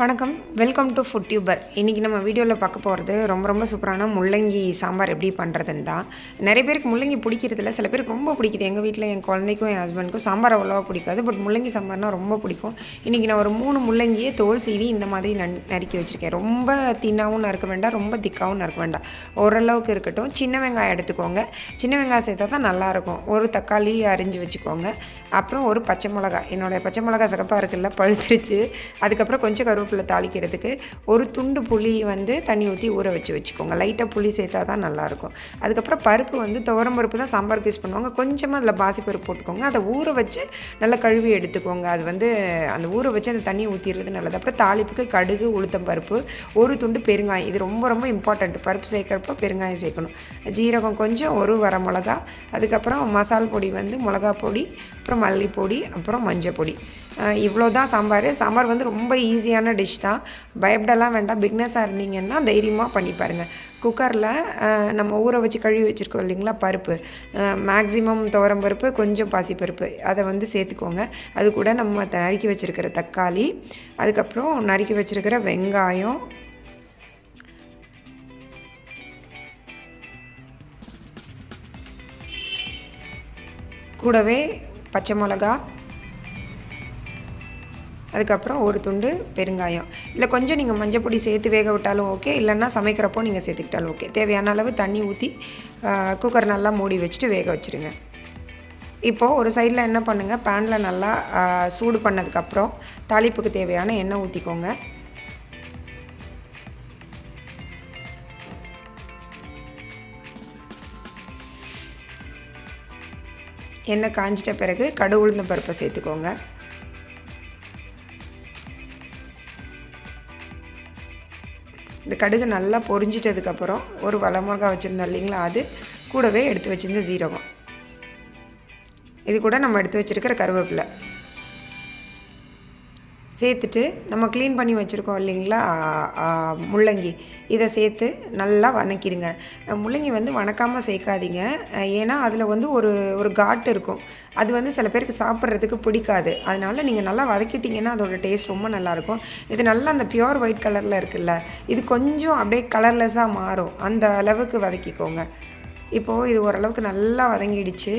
வணக்கம். Welcome to food tuber இன்றைக்கி நம்ம வீடியோவில் பார்க்க போகிறது ரொம்ப ரொம்ப சூப்பரான முள்ளங்கி சாம்பார் எப்படி பண்ணுறதுன்னு தான். நிறைய பேருக்கு முள்ளங்கி பிடிக்கிறதில்ல சில பேருக்கு ரொம்ப பிடிக்குது. எங்கள் வீட்டில் என் குழந்தைக்கும் என் ஹஸ்பண்டுக்கும் சாம்பார் அவ்வளோவா பிடிக்காது. பட் முள்ளங்கி சாம்பார்னால் ரொம்ப பிடிக்கும். இன்றைக்கி நான் ஒரு மூணு முள்ளங்கியே தோல் சீவி இந்த மாதிரி நன் நறுக்கி வச்சுருக்கேன். ரொம்ப தின்னாகவும் நறுக்க வேண்டாம் ரொம்ப திக்காகவும் நறுக்க வேண்டாம். ஓரளவுக்கு இருக்கட்டும். சின்ன வெங்காயம் எடுத்துக்கோங்க. சின்ன வெங்காயம் சேர்த்தா தான் நல்லாயிருக்கும். ஒரு தக்காளி அரிஞ்சு வச்சுக்கோங்க. அப்புறம் ஒரு பச்சை மிளகா என்னோடய பச்சை மிளகா சிகப்பாக இருக்குல்ல பழுத்துருச்சு. அதுக்கப்புறம் கொஞ்சம் கருவேப்பிலை தாளிக்கிறதுக்கு ஒரு துண்டு புளி வந்து தண்ணி ஊற்றி ஊற வச்சு வச்சுக்கோங்க. லைட்டாக புளி சேர்த்தா தான் நல்லாயிருக்கும். அதுக்கப்புறம் பருப்பு வந்து துவரம் பருப்பு தான் சாம்பாருக்கு யூஸ் பண்ணுவாங்க. கொஞ்சமாக அதில் பாசிப்பருப்பு போட்டுக்கோங்க. அதை ஊற வச்சு நல்லா கழுவி எடுத்துக்கோங்க. அது வந்து அந்த ஊற வச்சு அந்த தண்ணியை ஊற்றிடுறது நல்லது. அப்புறம் தாளிப்புக்கு கடுகு உளுத்தம் பருப்பு ஒரு துண்டு பெருங்காயம். இது ரொம்ப ரொம்ப இம்பார்ட்டண்ட் பருப்பு சேர்க்குறப்ப பெருங்காயம் சேர்க்கணும். ஜீரகம் கொஞ்சம் ஒரு வர மிளகா அதுக்கப்புறம் மசால் பொடி வந்து மிளகா பொடி அப்புறம் மல்லிப்பொடி அப்புறம் மஞ்சள் பொடி. இவ்வளோ தான் சாம்பார். சாம்பார் வந்து ரொம்ப ஈஸியான டிஷ் தான். பயப்படலாம் வேண்டாம். பிக்னஸாக இருந்தீங்கன்னா தைரியமாக பண்ணி பாருங்கள் குக்கரில் நம்ம ஊற வச்சு கழுவி வச்சுருக்கோம் இல்லைங்களா பருப்பு. மேக்ஸிமம் துவரம் பருப்பு கொஞ்சம் பாசிப்பருப்பு. அதை வந்து சேர்த்துக்கோங்க. அது கூட நம்ம நறுக்கி வச்சுருக்கிற தக்காளி அதுக்கப்புறம் நறுக்கி வச்சுருக்கிற வெங்காயம். கூடவே பச்சை மிளகா. அதுக்கப்புறம் ஒரு துண்டு பெருங்காயம். இல்லை கொஞ்சம் நீங்கள் மஞ்சள் பொடி சேர்த்து வேக விட்டாலும் ஓகே. இல்லைன்னா சமைக்கிறப்போ நீங்கள் சேர்த்துக்கிட்டாலும் ஓகே. தேவையான அளவு தண்ணி ஊற்றி குக்கர் நல்லா மூடி வச்சுட்டு வேக வச்சுருங்க. இப்போது ஒரு சைடில் என்ன பண்ணுங்கள் பேனில் நல்லா சூடு பண்ணதுக்கப்புறம் தாளிப்புக்கு தேவையான எண்ணெய் ஊற்றிக்கோங்க எண்ணெய் காஞ்சிட்ட பிறகு கடு உளுந்த பருப்பை சேர்த்துக்கோங்க. இந்த கடுகு நல்லா பொரிஞ்சிட்டதுக்கப்புறம் ஒரு வளமுருகா வச்சுருந்தோம் இல்லைங்களா அது கூடவே எடுத்து வச்சுருந்த ஜீரகம் இது கூட நம்ம எடுத்து வச்சுருக்கிற கருவேப்பிலை. சேர்த்துட்டு நம்ம க்ளீன் பண்ணி வச்சுருக்கோம் இல்லைங்களா? முள்ளங்கி. இதை சேர்த்து நல்லா வணக்கிடுங்க முள்ளங்கி வந்து வணக்காமல் சேர்க்காதீங்க. ஏன்னா அதில் வந்து ஒரு ஒரு காட்டு இருக்கும். அது வந்து சில பேருக்கு சாப்பிட்றதுக்கு பிடிக்காது. அதனால் நீங்கள் நல்லா வதக்கிட்டிங்கன்னா அதோடய டேஸ்ட் ரொம்ப நல்லாயிருக்கும். இது நல்லா அந்த பியோர் ஒயிட் கலரில் இருக்குல்ல இது கொஞ்சம் அப்படியே கலர்லெஸ்ஸாக மாறும். அந்த அளவுக்கு வதக்கிக்கோங்க. இப்போது இது ஓரளவுக்கு நல்லா வதங்கிடுச்சு.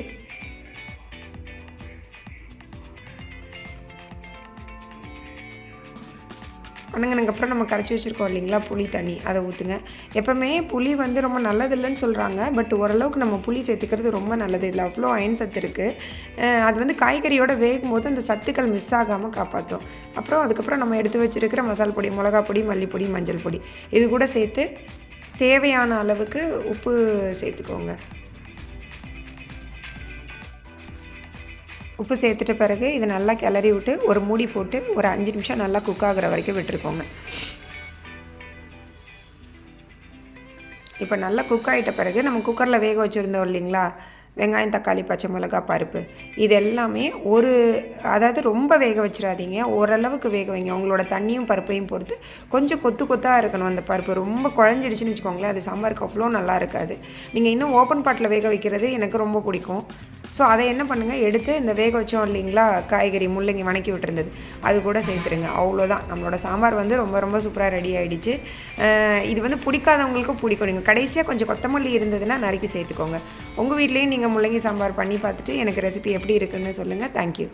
வணங்கினதுக்கப்புறம் நம்ம கரைச்சி வச்சுருக்கோம் இல்லைங்களா? புளி தண்ணி. அதை ஊற்றுங்க எப்போவுமே புளி வந்து ரொம்ப நல்லது இல்லைன்னு சொல்கிறாங்க பட் ஓரளவுக்கு நம்ம புளி சேர்த்துக்கிறது ரொம்ப நல்லது. இதில் அவ்வளோ அயன் சத்து இருக்குது அது வந்து காய்கறியோட வேகும் போது அந்த சத்துக்கள் மிஸ் ஆகாமல் காப்பாற்றும் அப்புறம் அதுக்கப்புறம் நம்ம எடுத்து வச்சுருக்கிற மசால் பொடி மிளகா பொடி மல்லிப்பொடி மஞ்சள் பொடி. இது கூட சேர்த்து தேவையான அளவுக்கு உப்பு சேர்த்துக்கோங்க. உப்பு சேர்த்துட்ட பிறகு இதை நல்லா கிளறி விட்டு ஒரு மூடி போட்டு ஒரு அஞ்சு நிமிஷம் நல்லா குக் ஆகிற வரைக்கும் விட்டுருக்கோங்க. இப்போ நல்லா குக் ஆகிட்ட பிறகு நம்ம குக்கரில் வேக வச்சுருந்தோம் இல்லைங்களா? வெங்காயம் தக்காளி பச்சை மிளகா பருப்பு. இது எல்லாமே ஒரு அதாவது ரொம்ப வேக வச்சிடாதீங்க ஓரளவுக்கு வேக வைங்க. உங்களோட தண்ணியும் பருப்பையும் பொறுத்து கொஞ்சம் கொத்து கொத்தாக இருக்கணும் அந்த பருப்பு. ரொம்ப குழஞ்சிடுச்சுன்னு வச்சுக்கோங்களேன் அது சாம்பாருக்கு அவ்வளோ நல்லா இருக்காது. நீங்கள் இன்னும் ஓப்பன் பாட்டில் வேக வைக்கிறது எனக்கு ரொம்ப பிடிக்கும். ஸோ அதை என்ன பண்ணுங்கள் எடுத்து இந்த வேக வச்சோம் இல்லைங்களா? காய்கறி முள்ளங்கி வணக்கி விட்டுருந்தது. அது கூட சேர்த்துருங்க. அவ்வளோதான். நம்மளோட சாம்பார் வந்து ரொம்ப ரொம்ப சூப்பராக ரெடி ஆகிடுச்சு இது வந்து பிடிக்காதவங்களுக்கும் பிடிக்கும். நீங்கள் கடைசியாக கொஞ்சம் கொத்தமல்லி இருந்ததுன்னா நறுக்கி சேர்த்துக்கோங்க. உங்கள் வீட்லேயும் நீங்கள் முள்ளங்கி சாம்பார் பண்ணி பார்த்துட்டு எனக்கு ரெசிபி எப்படி இருக்குன்னு சொல்லுங்கள் தேங்க்யூ